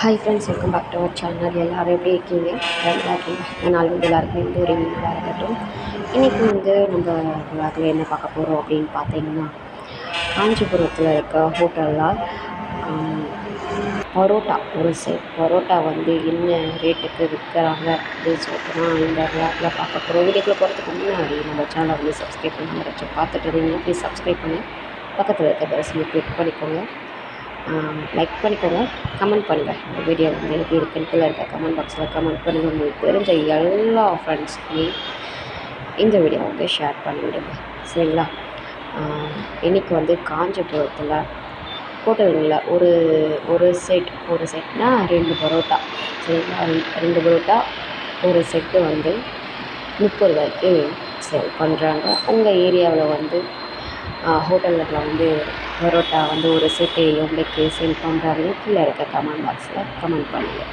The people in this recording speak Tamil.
Hi friends welcome back to our channel எல்லோரும் எப்படி இருக்கீங்க? நல்லா இருக்கீங்க இந்த நாள் வந்து எல்லாருக்கும் இந்த ஒரு நல்லா இருக்கட்டும். இன்றைக்கி வந்து நம்ம விளாக்கில் என்ன பார்க்க போகிறோம் அப்படின்னு பார்த்தீங்கன்னா காஞ்சிபுரத்தில் இருக்க ஹோட்டலில் பரோட்டா ஒரு செட் பரோட்டா வந்து என்ன ரேட்டுக்கு விற்கிறாங்க அப்படின்னு சொல்லிட்டு தான் இந்த விளாகில் பார்க்க போகிறோம் வீடியோக்குள்ளே போகிறதுக்கு முன்னாடி நம்ம சேனலை வந்து சப்ஸ்கிரைப் பண்ணி யாராச்சும் பார்த்துட்டு இருந்தீங்கன்னா ப்ளீஸ் சப்ஸ்கிரைப் பண்ணி பக்கத்தில் இருக்க பெருசில் கிளிக் பண்ணிக்கோங்க. லைக் பண்ணிக்கோங்க கமெண்ட் பண்ணுங்கள் இந்த வீடியோ வந்து எப்படி இருக்குன்னு கீழே இருக்க கமெண்ட் பாக்ஸில் கமெண்ட் பண்ணுங்கள் உங்களுக்கு தெரிஞ்ச எல்லா ஃப்ரெண்ட்ஸ்க்குமே இந்த வீடியோ வந்து ஷேர் பண்ணிவிடுங்க. சரிங்களா? இன்றைக்கி வந்து காஞ்சிபுரத்தில் ஹோட்டல்களில் ஒரு ஒரு செட் ஒரு செட்னால் ரெண்டு பரோட்டா. சரிங்களா? ரெண்டு பரோட்டா ஒரு செட்டு வந்து முப்பது ரூபாய்க்கு சேல் பண்ணுறாங்க உங்கள் ஏரியாவில் வந்து ஹோட்டலில் வந்து பரோட்டா வந்து ஒரு சேட்டையிலும் எவ்வளோக்கு சேல் பண்ணுறாங்கன்னு கீழே இருக்க கமெண்ட் பாக்ஸில் கமெண்ட் பண்ணுங்கள்